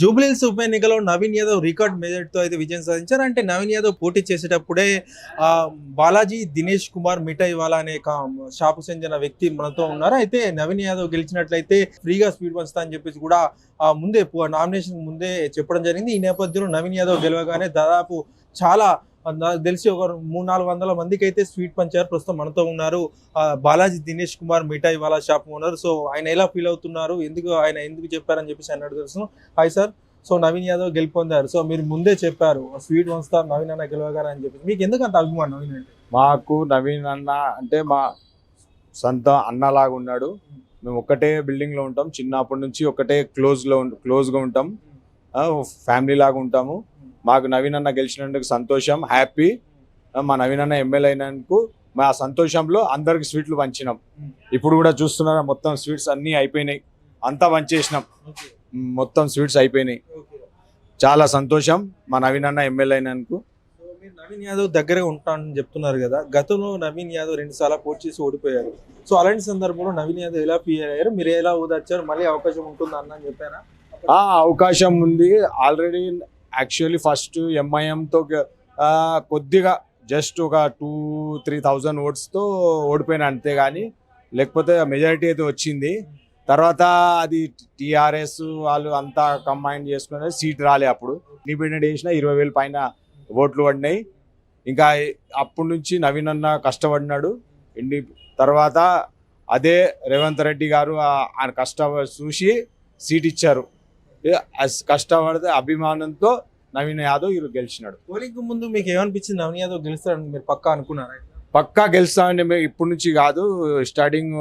జూబ్లీహిల్స్ ఉప ఎన్నికలో నవీన్ యాదవ్ రికార్డ్ మెజార్టీతో అయితే విజయం సాధించారు. అంటే నవీన్ యాదవ్ పోటీ చేసేటప్పుడే బాలాజీ దినేష్ కుమార్ మిఠాయి వాలా అనే షాపు చెందిన వ్యక్తి మనతో ఉన్నారు. అయితే నవీన్ యాదవ్ గెలిచినట్లయితే ఫ్రీగా స్పీడ్ పంచుతా అని చెప్పేసి కూడా ముందే నామినేషన్ ముందే చెప్పడం జరిగింది. ఈ నేపథ్యంలో నవీన్ యాదవ్ గెలవగానే దాదాపు చాలా నాకు తెలిసి ఒక మూడు నాలుగు వందల మందికి అయితే స్వీట్ పంచారు ప్రస్తుతం మనతో ఉన్నారు. బాలాజీ దినేష్ కుమార్ మిఠాయి వాలా షాప్ ఓనర్. సో ఆయన ఎలా ఫీల్ అవుతున్నారు? ఎందుకు ఆయన ఎందుకు చెప్పారని చెప్పేసి అన్నట్టు తెలుసు hi sir. So Naveen Yadav గెలుపొందారు. సో మీరు ముందే చెప్పారు స్వీట్ వంచుతారు నవీన్ అన్న గెలవగారు అని చెప్పి మీకు ఎందుకు అంత అభిమానం నవీన్ అంటే? మాకు నవీన్ అన్న అంటే మా సొంత అన్నలాగా ఉన్నాడు. మేము ఒకటే బిల్డింగ్లో ఉంటాం. చిన్నప్పటి నుంచి ఒకటే క్లోజ్లో క్లోజ్గా ఉంటాం. ఫ్యామిలీ లాగా ఉంటాము. మాకు నవీన్ అన్న గెలిచినందుకు సంతోషం హ్యాపీ. మా నవీన్ అన్న ఎమ్మెల్యే అయినందుకు మా సంతోషంలో అందరికి స్వీట్లు పంచినాం. ఇప్పుడు కూడా చూస్తున్నారా మొత్తం స్వీట్స్ అన్నీ అయిపోయినాయి. అంతా పంచేసినాం. మొత్తం స్వీట్స్ అయిపోయినాయి. చాలా సంతోషం మా నవీన్ అన్న ఎమ్మెల్యే అయినందుకు. నవీన్ యాదవ్ దగ్గరే ఉంటానని చెప్తున్నారు కదా గతంలో నవీన్ యాదవ్ రెండు సార్లు పోటీ చేసి ఓడిపోయారు. సో అలాంటి సందర్భంలో నవీన్ యాదవ్ ఎలా ఫీల్ అయ్యారు? మీరు ఎలా ఓదార్చారు? మళ్ళీ అవకాశం ఉంటుంది అన్న అని చెప్పారా? ఆ అవకాశం ఉంది. ఆల్రెడీ యాక్చువల్లీ ఫస్ట్ ఎంఐఎంతో కొద్దిగా జస్ట్ ఒక టూ త్రీ థౌజండ్ ఓట్స్తో ఓడిపోయిన అంతే కానీ లేకపోతే మెజారిటీ అయితే వచ్చింది. తర్వాత అది టీఆర్ఎస్ వాళ్ళు అంతా కంబైన్ చేసుకుని సీట్ రాలే అప్పుడు. ఇండిపెండెంట్ చేసిన ఇరవై వేల పైన ఓట్లు పడినాయి. ఇంకా అప్పటి నుంచి నవీన్ అన్న కష్టపడినాడు. ఇండి తర్వాత అదే రేవంత్ రెడ్డి గారు ఆయన కష్ట చూసి సీట్ ఇచ్చారు. కష్టపడితే అభిమానంతో నవీన్ యాదవ్ ఈరోజు గెలిచినాడు. పోలింగ్ ముందు మీకు ఏమనిపించింది? నవీన్ యాదవ్ గెలుస్తారని మీరు పక్కా అనుకున్నారా? పక్కా గెలుస్తామని మేము ఇప్పటి నుంచి కాదు స్టార్టింగ్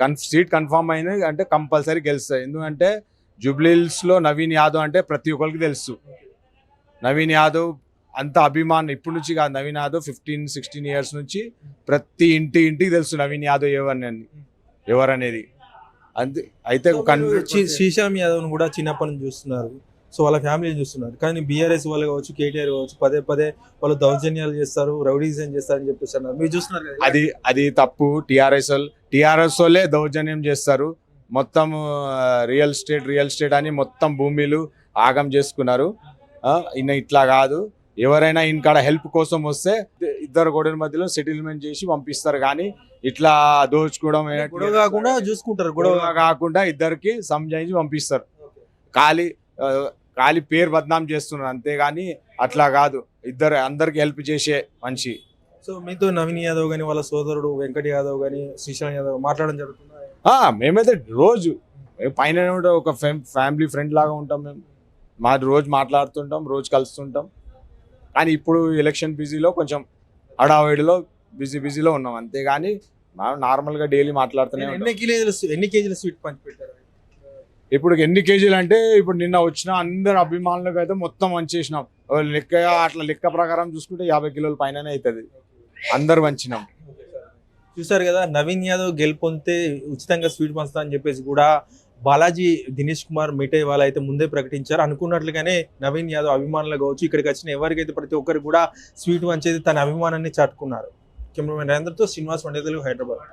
కన్ సీట్ కన్ఫర్మ్ అయింది అంటే కంపల్సరీ గెలుస్తాయి. ఎందుకంటే జూబ్లీహిల్స్లో నవీన్ యాదవ్ అంటే ప్రతి ఒక్కరికి తెలుసు. నవీన్ యాదవ్ అంత అభిమానం ఇప్పటి నుంచి కాదు. Naveen Yadav fifteen sixteen years నుంచి ప్రతి ఇంటి ఇంటికి తెలుసు నవీన్ యాదవ్ ఎవరని ఎవరనేది. అంతే. అయితే శ్రీశామ్ యాదవ్ కూడా చిన్నప్పటి నుంచి చూస్తున్నారు. సో వాళ్ళ ఫ్యామిలీని చూస్తున్నారు. కానీ బీఆర్ఎస్ వాళ్ళు కావచ్చు కేటీఆర్ కావచ్చు పదే పదే వాళ్ళు దౌర్జన్యాలు చేస్తారు రౌడీజం చేస్తారని చెప్పేసి అన్నారు. మీరు చూస్తున్నారు కదా? అది అది తప్పు. టిఆర్ఎస్ టిఆర్ఎస్ వాళ్ళే దౌర్జన్యం చేస్తారు. మొత్తం రియల్ ఎస్టేట్ రియల్ ఎస్టేట్ అని మొత్తం భూమిలు ఆగం చేసుకున్నారు. ఆ, ఈయన ఇట్లా కాదు. ఎవరైనా ఇంకాడ హెల్ప్ కోసం వస్తే ఇద్దరు గోడల మధ్యలో సెటిల్మెంట్ చేసి పంపిస్తారు కానీ ఇట్లా దోచుకోవడం గొడవ కాకుండా చూసుకుంటారు గొడవ కాకుండా. ఇద్దరికి సంజాయించి పంపిస్తారు. ఖాళీ ఖాళీ పేరు బద్నాం చేస్తున్నారు అంతేగాని అట్లా కాదు. ఇద్దరు అందరికి హెల్ప్ చేసే మనిషి. సో మీతో నవీన్ యాదవ్ గాని వాళ్ళ సోదరుడు వెంకట్ యాదవ్ గాని శ్రీశామ్ యాదవ్ మాట్లాడడం జరుగుతుంది? మేమైతే రోజు పైన ఒక ఫ్యామిలీ ఫ్రెండ్ లాగా ఉంటాం మేము. మా రోజు మాట్లాడుతుంటాం రోజు కలుస్తుంటాం. కానీ ఇప్పుడు ఎలక్షన్ బిజీలో కొంచెం హడావిడిలో బిజీ బిజీలో ఉన్నాం అంతేగాని మనం నార్మల్గా డైలీ మాట్లాడుతూనే ఎన్ని కేజీలు ఎన్ని కేజీల స్వీట్ ఇప్పుడు ఎన్ని కేజీలు అంటే ఇప్పుడు నిన్న వచ్చిన అందరు అభిమానులకు అయితే మొత్తం వంచేసినాం. లెక్క అట్లా లెక్క ప్రకారం చూసుకుంటే యాభై కిలోల పైననే అవుతుంది అందరు వంచినాం. చూసారు కదా నవీన్ యాదవ్ గెలుపొందితే ఉచితంగా స్వీట్ పంచుతా అని చెప్పేసి కూడా బాలాజీ దినేష్ కుమార్ మిఠాయి వాళ్ళు అయితే ముందే ప్రకటించారు. అనుకున్నట్లుగానే నవీన్ యాదవ్ అభిమానులు కావచ్చు ఇక్కడికి వచ్చిన ఎవరికైతే ప్రతి ఒక్కరికి కూడా స్వీట్ పంచేది తన అభిమానాన్ని చాటుకున్నారు. కెమెరామెన్ నరేంద్రతో శ్రీనివాస్ పండితులు హైదరాబాద్.